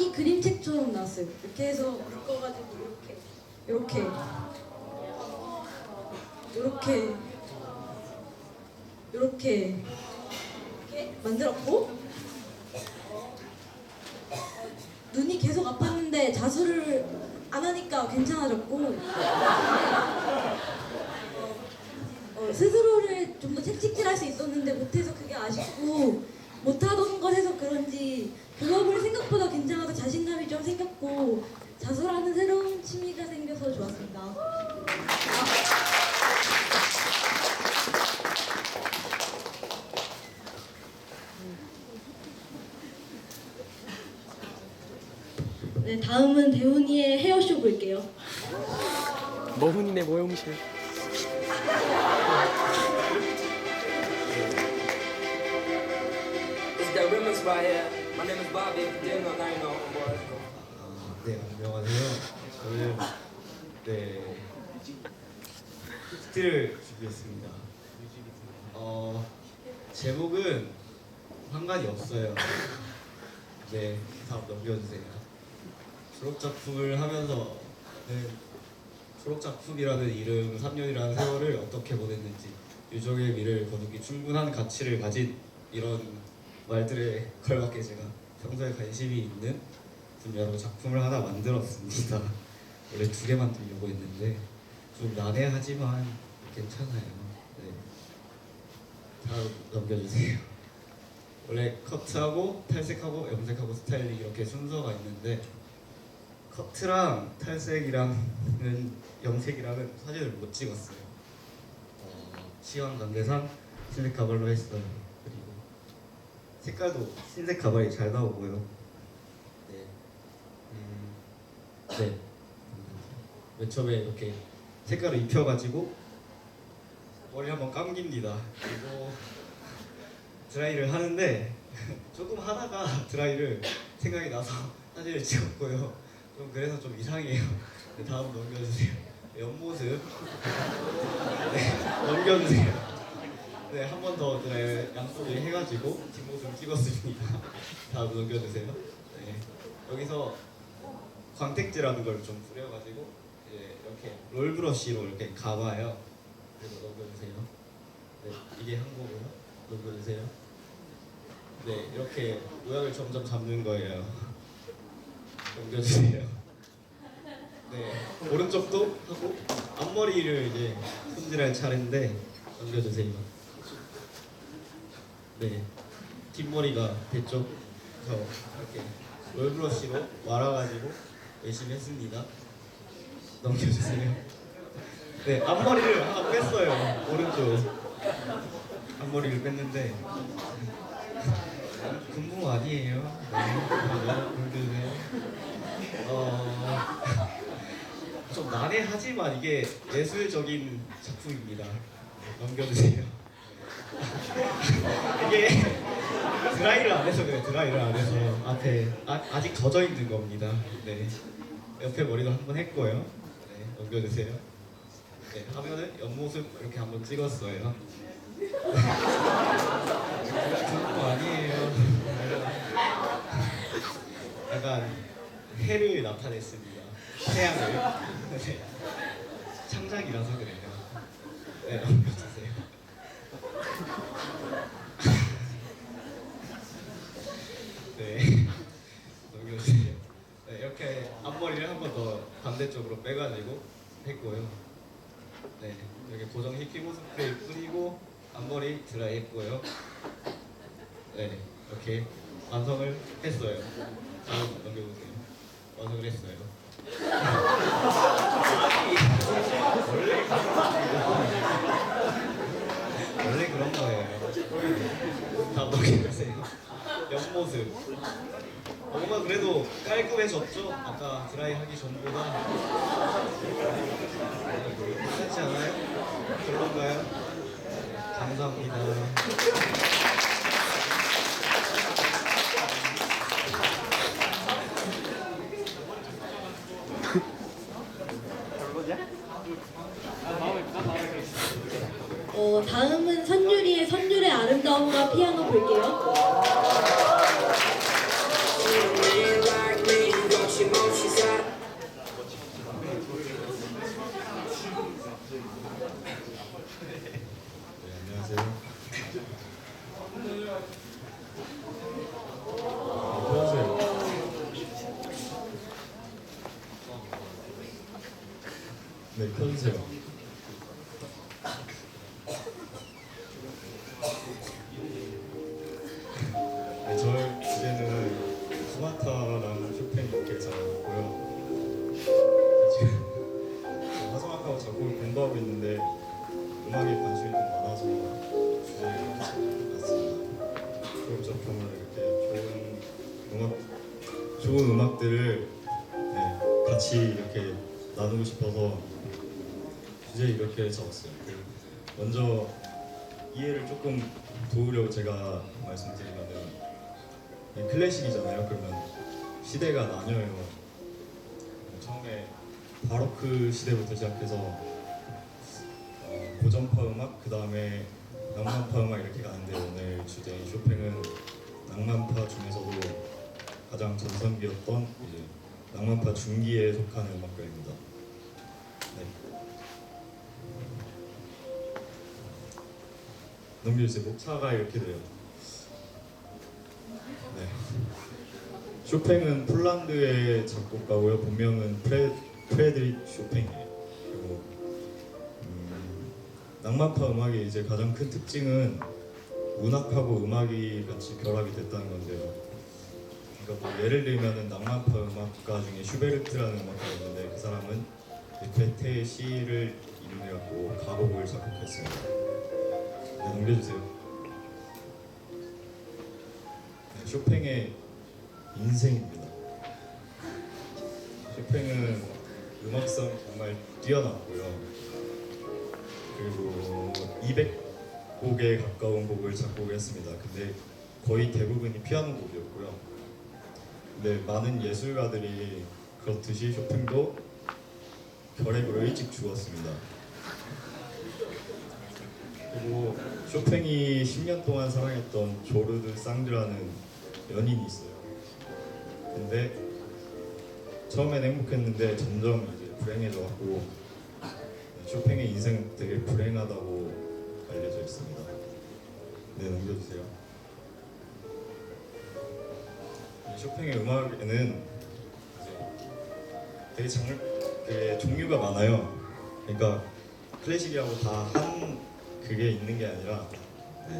아기 그림책처럼 나왔어요. 이렇게 해서 묶어가지고 이렇게. 이렇게. 이렇게. 이렇게 만들었고. 눈이 계속 아팠는데 자수를 안 하니까 괜찮아졌고. 어, 스스로를 좀 더 채찍질할 수 있었는데 못해서 그게 아쉽고 못하던 걸 해서 그런지 그거를 생각보다 괜찮아서 자신감이 좀 생겼고 자수라는 새로운 취미가 생겨서 좋았습니다. 네, 다음은 대훈이의 헤어쇼 볼게요. 머훈이네 모형실. It's right here. 아, 네, 안녕하세요. 저는 네 히트를 준비했습니다. 어 제목은 상관이 없어요. 네, 다음 넘겨주세요. 졸업 작품을 하면서 는 졸업 작품이라는 이름, 3년이라는 세월을 어떻게 보냈는지 유종의 미를 거두기 충분한 가치를 가진 이런 말들에 걸맞게 제가 평소에 관심이 있는 분야로 작품을 하나 만들었습니다. 원래 두 개 만들려고 했는데 좀 난해하지만 괜찮아요. 네. 다음 넘겨주세요. 원래 커트하고 탈색하고 염색하고 스타일링 이렇게 순서가 있는데 커트랑 탈색이랑은 염색이랑은 사진을 못 찍었어요. 어, 시간 관계상 가발로 했어요. 색깔도 흰색 가발이 잘 나오고요. 네. 음, 네. 맨 처음에 이렇게 색깔을 입혀가지고 머리 한번 감깁니다. 그리고 드라이를 하는데 조금 하다가 드라이를 생각이 나서 사진을 찍었고요. 좀 그래서 좀 이상해요. 네, 다음 넘겨주세요. 옆모습 네, 넘겨주세요. 네, 한 번더 드라이 양쪽에 해가지고 뒷모습 찍었습니다. 다음 넘겨주세요. 네, 여기서 광택제라는 걸 좀 뿌려가지고 이제 이렇게 롤브러쉬로 이렇게 감아요. 그래서 넘겨주세요. 네, 이게 한 거고요. 넘겨주세요. 네, 이렇게 모양을 점점 잡는 거예요. 넘겨주세요. 네, 오른쪽도 하고 앞머리를 이제 손질할 차례인데 넘겨주세요. 네, 뒷머리가 됐죠. 저 이렇게 롤브러쉬로 말아가지고 열심히 했습니다. 넘겨주세요. 네, 앞머리를 하나 뺐어요. 오른쪽 앞머리를 뺐는데 금붕 아니에요. 네, 넘겨주세요. 어, 좀 난해하지만 이게 예술적인 작품입니다. 넘겨주세요. 이게 드라이를 안 해서 그래 드라이를 안 해서 앞에 아, 아직 젖어 있는 겁니다. 네 옆에 머리도 한번 했고요. 네 넘겨주세요. 네 하면은 옆모습 이렇게 한번 찍었어요. 그거 아니에요. 약간 해를 나타냈습니다. 태양을 네. 창작이라서 그래요. 네 넘겨주세요. 네. 넘겨주세요. 네, 이렇게 앞머리를 한 번 더 반대쪽으로 빼가지고 했고요. 네, 여기 고정 히키모 스프레이 뿌리고 앞머리 드라이 했고요. 네, 이렇게 완성을 했어요. 다음 넘겨보세요. 완성을 했어요. 원래 원래 그런 거예요. 다음 넘겨보세요. 옆모습. 그래도 깔끔해졌죠? 아까 드라이 하기 전보다 괜찮지 않아요? 그런가요? 감사합니다. 네, 저의 주제는 소나타라는 쇼팽 이렇게 작곡이고요. 지금 화성학하고 작곡을 공부하고 있는데 음악에 관심이 좀 많아서 주제를 이렇게 잡았습니다. 졸업작품을 이렇게 좋은 음악들을 네, 같이 이렇게 나누고 싶어서 주제 이렇게 적었어요. 그 먼저 이해를 조금 도우려고 제가 말씀드리면은 이 클래식이잖아요. 그러면 시대가 나뉘어요. 처음에 바로크 시대부터 시작해서 어, 고전파 음악, 그 다음에 낭만파 음악 이렇게 가는데 오늘 주제인 쇼팽은 낭만파 중에서도 가장 전성기였던 이제 낭만파 중기에 속하는 음악가입니다. 네. 넘겨주세요. 목차가 이렇게 돼요. 네. 쇼팽은 폴란드의 작곡가고요. 본명은 프레, 프레드릭 쇼팽이에요. 그리고 음, 낭만파 음악의 이제 가장 큰 특징은 문학하고 음악이 같이 결합이 됐다는 건데요. 그러니까 뭐 예를 들면은 낭만파 음악가 중에 슈베르트라는 음악가가 있는데 그 사람은 베테의 시를 이용해갖고 가곡을 작곡했습니다. 네, 넘겨주세요. 네, 쇼팽의 인생입니다. 쇼팽은 음악성 정말 뛰어났고요. 그리고 200곡에 가까운 곡을 작곡했습니다. 근데 거의 대부분이 피아노 곡이었고요. 근데 많은 예술가들이 그렇듯이 쇼팽도 결핵으로 일찍 죽었습니다. 그리고 쇼팽이 10년 동안 사랑했던 조르드 쌍드라는 연인이 있어요. 근데 처음엔 행복했는데 점점 이제 불행해져갖고 쇼팽의 인생은 되게 불행하다고 알려져 있습니다. 네, 넘겨주세요. 이 쇼팽의 음악에는 되게 장르, 되게 종류가 많아요. 그러니까 클래식이라고 다한 그게 있는 게 아니라 네.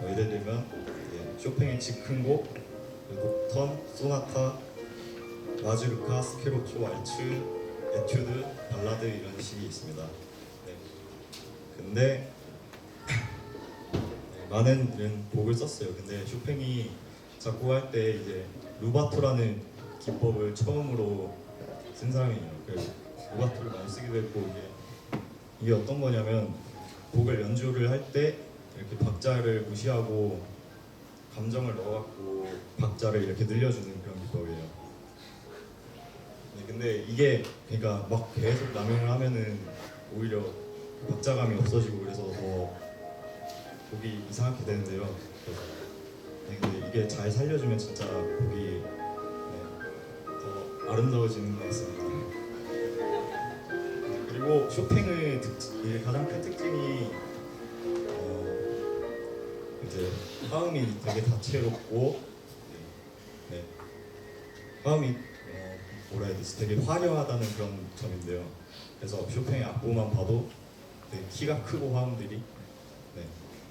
뭐 예를 들면 이제 쇼팽의 즉흥곡, 녹턴, 소나타, 마즈르카, 스케로초, 왈츠, 에튜드, 발라드 이런 식이 있습니다. 네. 근데 네, 많은 이런 곡을 썼어요. 근데 쇼팽이 작곡할 때 이제 루바토라는 기법을 처음으로 쓴 사람이에요. 그래서 루바토를 많이 쓰기도 했고 이게 이게 어떤 거냐면 곡을 연주를 할 때 이렇게 박자를 무시하고 감정을 넣어갖고 박자를 이렇게 늘려주는 그런 기법이에요. 네, 근데 이게 그러니까 막 계속 남용을 하면은 오히려 박자감이 없어지고 그래서 더 곡이 이상하게 되는데요. 네, 근데 이게 잘 살려주면 진짜 곡이 네, 더 아름다워지는 것 같습니다. 네, 그리고 쇼팽의 특, 이 가장 큰 특징이 어, 이제 화음이 되게 다채롭고 네, 네. 화음이 어, 뭐라 해야 되지 되게 화려하다는 그런 점인데요. 그래서 쇼팽의 악보만 봐도 되게 키가 크고 화음들이 네,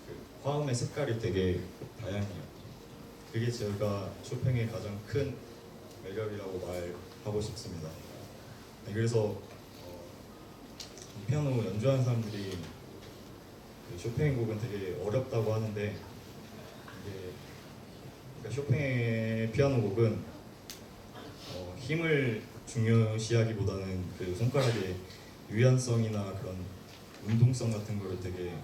그 화음의 색깔이 되게 다양해요. 그게 제가 쇼팽의 가장 큰 매력이라고 말하고 싶습니다. 네, 그래서 피아노 연주하는 사람들이 그 쇼팽 곡은 되게 어렵다고 하는데 그러니까 쇼팽의 피아노 곡은 어, 힘을 중요시하기보다는 그 손가락의 유연성이나 그런 운동성 같은 거를 되게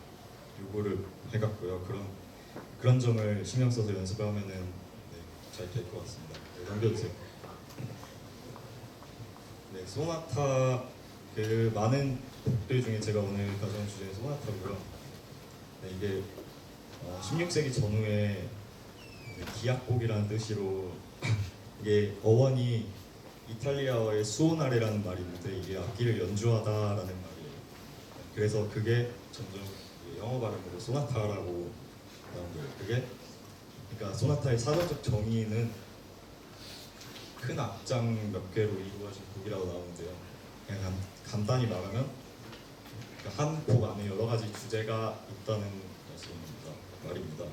요구를 해갔고요. 그런 그런 점을 신경 써서 연습하면은 네, 잘될 것 같습니다. 네, 넘겨주세요. 네, 소나타 그 많은 곡들 중에 제가 오늘 가져온 주제 소나타고요. 네, 이게 어, 16세기 전후에 기악곡이라는 뜻으로 이게 어원이 이탈리아어의 수오나레라는 말이 있는데 이게 악기를 연주하다라는 말이에요. 그래서 그게 점점 영어 발음으로 소나타라고 나온 거예요. 그게 그러니까 소나타의 사전적 정의는 큰 악장 몇 개로 이루어진 곡이라고 나오는데요. 그냥 간, 간단히 말하면 그러니까 한 곡 안에 여러 가지 주제가 있다는 말씀입니다. 말입니다.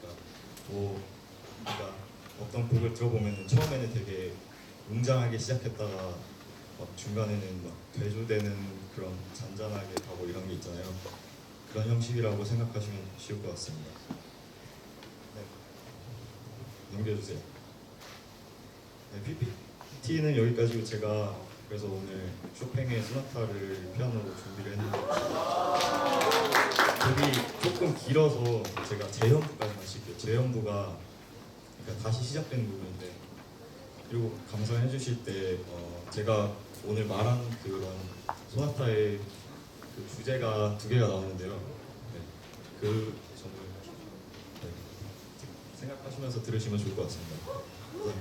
그러니까 뭐 그러니까 어떤 곡을 들어보면 처음에는 되게 웅장하게 시작했다가 막 중간에는 막 대조되는 그런 잔잔하게 가고 이런 게 있잖아요. 그런 형식이라고 생각하시면 쉬울 것 같습니다. 네. 넘겨주세요. 네, PPT는 여기까지고 제가 그래서 오늘 쇼팽의 소나타를 피아노로 준비를 했는데 곡이 조금 길어서 제가 재연부까지만 칠게요. 재연부가 그러니까 다시 시작되는 부분인데 그리고 감상해 주실 때 어, 제가 오늘 말한 그런 소나타의 그 주제가 두 개가 나오는데요. 네, 그 점을 네, 생각하시면서 들으시면 좋을 것 같습니다. 네.